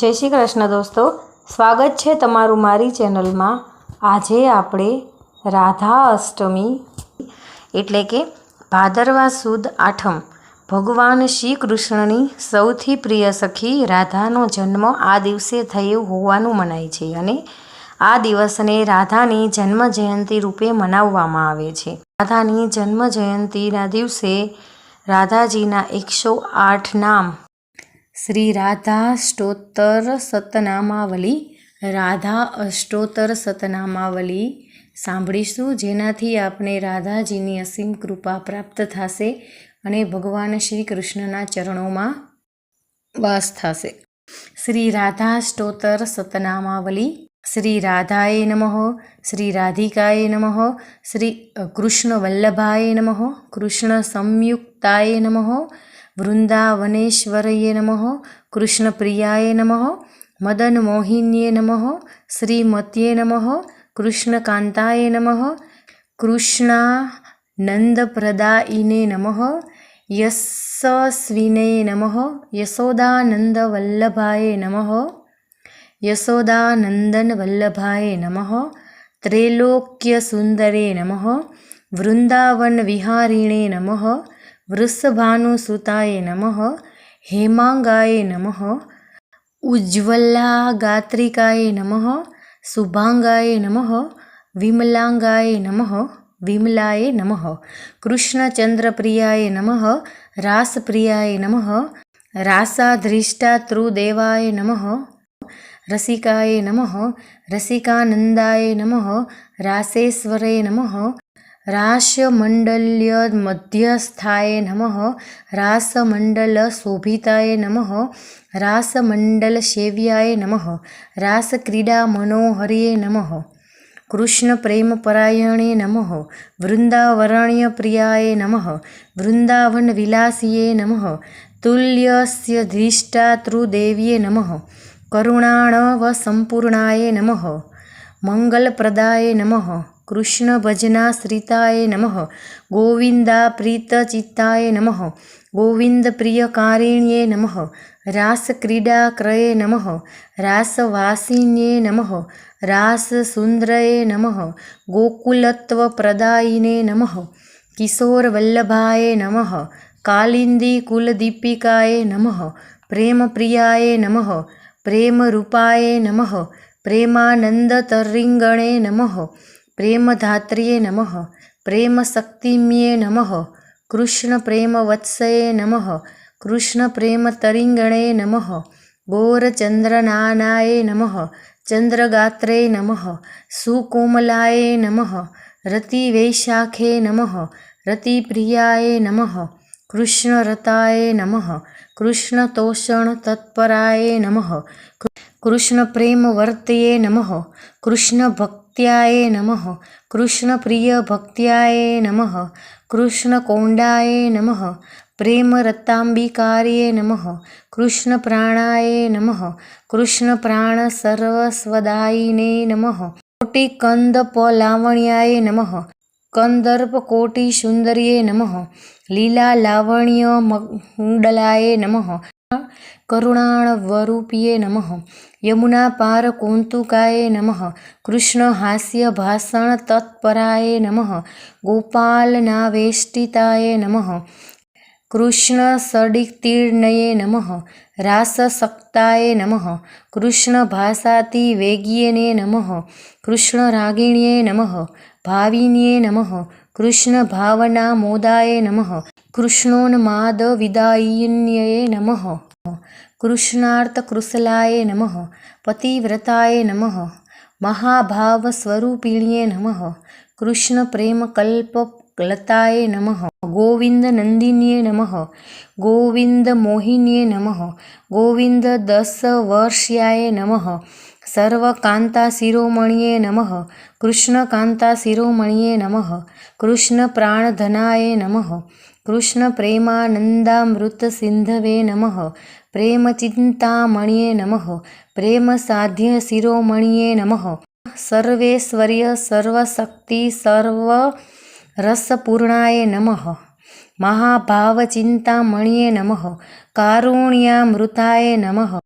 જય શ્રી કૃષ્ણ દોસ્તો, સ્વાગત છે તમારું મારી ચેનલમાં. આજે આપણે રાધા અષ્ટમી, એટલે કે ભાદરવા સુદ આઠમ, ભગવાન શ્રી કૃષ્ણની સૌથી પ્રિય સખી રાધાનો જન્મ આ દિવસે થયો હોવાનું મનાય છે અને આ દિવસને રાધાની જન્મ જયંતિ રૂપે મનાવવામાં આવે છે. રાધાની જન્મ જયંતિના દિવસે રાધાજીના એકસો આઠ નામ શ્રી રાધા સ્તોત્ર સતનામાવલી, રાધા અષ્ટોત્તર સતનામાવલી. સાંભળીશું, જેનાથી આપણે રાધાજીની અસીમ કૃપા પ્રાપ્ત થશે અને ભગવાન શ્રી કૃષ્ણના ચરણોમાં વાસ થશે. શ્રી રાધા સ્તોત્ર સતનામાવલી, શ્રી રાધાએ નમઃ, શ્રી રાધિકાએ નમઃ, શ્રી કૃષ્ણ વલ્લભાય નમઃ, કૃષ્ણ સંયુક્તાય નમઃ વૃંદાવનેશ્વરય નમઃ કૃષ્ણપ્રિયાય નમઃ મદન મોહિન્યે નમઃ શ્રીમત્યે નમઃ કૃષ્ણકાંતાય નમઃ કૃષ્ણાનંદપ્રદાયિને નમઃ યશસ્વિને નમઃ યશોદાનંદવલ્લભાય નમઃ યશોદાનંદનવલ્લભાય નમઃ ત્રૈલોક્યસુંદરે નમઃ વૃંદાવનવિહારિણે નમઃ વૃષભાનુસુતાય નમઃ હેમાંગાય નમઃ ઉજ્જવલાગાત્રિકાય નમઃ શુભાંગાય નમઃ વિમલાંગાય નમઃ વિમલાય નમઃ કૃષ્ણચંદ્રપ્રિયાય નમઃ રાસપ્રિયાય નમઃ રાસાધ્રિષ્ટાતૃદેવાય નમઃ રસિકાય નમઃ રસિકાનંદાય નમઃ રાસેશ્વરે નમઃ રાસમંડલ્ય મધ્યસ્થાય નમઃ રાસમંડલશોભિતાય નમઃ રાસમંડલસેવ્યાય નમઃ રાસક્રીડા મનોહર્યે નમઃ કૃષ્ણપ્રેમપરાયણે નમઃ વૃંદાવરણ્યપ્રિયાય નમઃ વિલાસીએ નમઃ તુલ્યસ્યધિષ્ઠાતૃદેવ્યે નમઃ કરુણાણવસંપૂર્ણાય નમઃ મંગલપ્રદાય નમઃ કૃષ્ણભજનાશ્રિતાય નમઃ ગોવિન્દાપ્રીતચિત્તાય નમઃ ગોવિંદપ્રિયકારિણ્યે નમઃ ક્રયે નમઃ રાસવાસિન્યે નમઃ નમઃ ગોકુલત્વપ્રદાયિને નમઃ કિશોરવલ્લભાય નમઃ કાલિંદીકુલદીપિકાય નમઃ પ્રેમપ્રિયાય નમઃ પ્રેમરૂપાય નમઃ પ્રેમાનંદતરિંગણે નમઃ પ્રેમધાત્ર્યે નમઃ પ્રેમશક્તિમ્યે નમઃ કૃષ્ણપ્રેમવત્સયે નમઃ કૃષ્ણપ્રેમતરિંગણે નમઃ ગોરચંદ્રનાનાય નમઃ ચંદ્રગાત્રે નમઃ સુકોમલાય નમઃ રતિવૈશાખે નમઃ રતિપ્રિયાય નમઃ કૃષ્ણરતાય નમઃ કૃષ્ણતોષણતત્પરાય નમઃ કૃષ્ણપ્રેમવર્તયે નમઃ કૃષ્ણભક્ત્યાય નમઃ કૃષ્ણપ્રિયભક્ત્યાય નમઃ કૃષ્ણકોંડાય નમઃ પ્રેમરતાંબિકાર્યે નમઃ કૃષ્ણપ્રાણાય નમઃ કૃષ્ણપ્રાણસર્વસ્વદાયિને નમઃ કોટિકંદપલાવણ્યાય નમઃ કંદર્પકોટિસુંદર્યે નમઃ મંડલાય નમઃ કરુણાણવરૂપ્યે નમઃ યમુનાપારકૌતુકાય નમઃ તત્પરાય નમઃ ગોપાલનાવેષ્ટિતાય નમઃ કૃષ્ણસડીતીર્ણયે નમઃ, રાસસક્તાય નમઃ કૃષ્ણભાષાતિવેગ્યને નમઃ કૃષ્ણરાગિણ્યે નમઃ, ભાવિન્યે નમઃ કૃષ્ણભાવનામોદાય નમઃ કૃષ્ણોન્માદવિદાયિન્યે નમઃ કૃષ્ણાર્તકૃશલાય નમઃ, પતિવ્રતાય નમઃ, મહાભાવસ્વરૂપિણ્યે નમઃ કૃષ્ણપ્રેમકલ્પલતાય નમઃ ગોવિંદનંદિન્યે નમઃ ગોવિંદમોહિન્યે નમઃ ગોવિંદદશવર્ષ્યાય નમઃ સર્વકાન્તાશિરોમણ્યે નમઃ કૃષ્ણકાન્તાશિરોમણ્યે નમઃ કૃષ્ણપ્રાણધનાય નમઃ કૃષ્ણપ્રેમાનંદામૃતસિંધવે નમઃ પ્રેમચિંતામણ્યે નમઃ પ્રેમસાધ્યશિરોમણ્યે નમઃ સર્વેશ્વર્ય સર્વશક્તિ સર્વરસપૂર્ણાય નમઃ મહાભાવચિંતામણ્યે નમઃ કારુણ્યામૃતાય નમઃ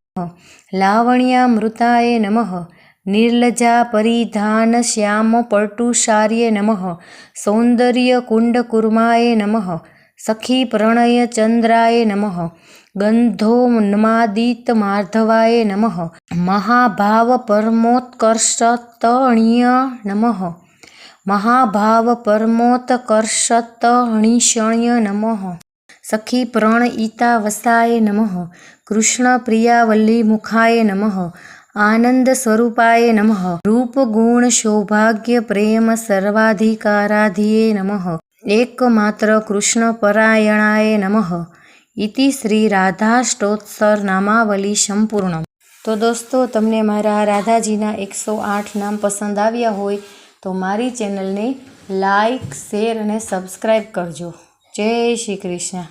લાવણ્યામૃતાય નમઃ નિર્લજા પરિધાન શ્યામ પર્ટુષાર્ય નમઃ સૌંદર્ય કુંડકુર્માય નમઃ સખી પ્રણય ચંદ્રાય નમઃ ગંધોન્માદિત માર્ધવાય નમઃ મહાભાવ પરમોત્કર્ષતણ્ય મહાભાવ પરમોત્કર્ષતણિષણ્ય નમઃ સખી પ્રણયિતા વસાય નમઃ કૃષ્ણ પ્રિયાવલ્લી મુખાય નમઃ આનંદ સ્વરૂપાય નમઃ રૂપ ગુણ સૌભાગ્ય પ્રેમ સર્વાધિકારાધિયે નમઃ એકમાત્ર કૃષ્ણ પરાયણાય નમઃ ઇતિ શ્રી રાધાષ્ટોત્સર નામાવલી સંપૂર્ણ તો દોસ્તો તમને મારા રાધાજીના એકસો આઠ નામ પસંદ આવ્યા હોય તો મારી ચેનલને લાઈક શેર અને સબસ્ક્રાઈબ કરજો. જય શ્રી કૃષ્ણ.